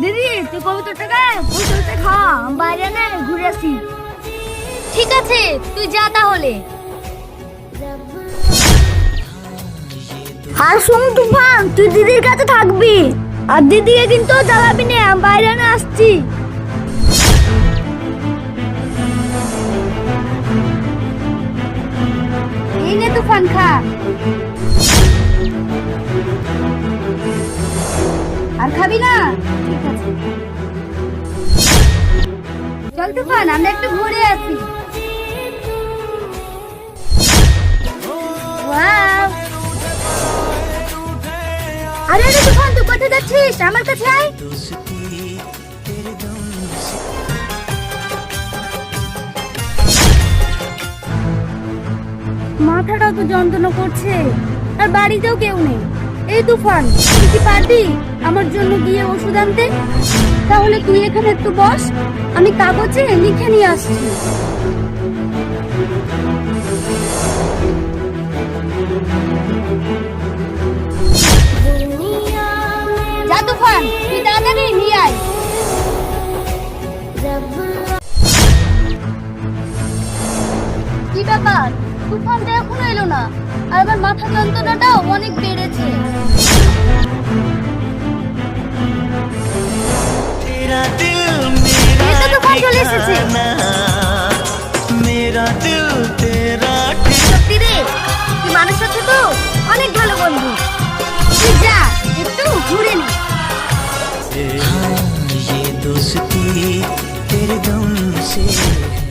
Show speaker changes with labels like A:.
A: দিদি তুই কবুতরটাকে পুজোতে খা বাইরে না ঘুরে আসি।
B: ঠিক আছে তুই যা তাহলে।
A: আর শোন তুফান তুই দিদির কাছে থাকবি। আর দিদিকে কিন্তু জ্বালাবি না বাইরে না আসছি। এই নে তুফান খা। আর খাবি না? ঠিক আছে। চল আমরা একটু ঘুরে আসি। আরে তুফান, তুই কোথায় আমার কাছে মাথাটা তো যন্ত্রণা করছে। আর বাড়িতেও কেউ নেই। এই তুফান, তুই কি পারবি আমার জন্য গিয়ে ওষুধ আনতে? তাহলে তুই এখানে একটু বস, আমি কাগজে লিখে নিয়ে আসছি। যা তুফান, তুই এখনও এলো না, আর আমার মাথা যন্ত্রণাটাও অনেক বেড়েছে।
C: तेरे दम से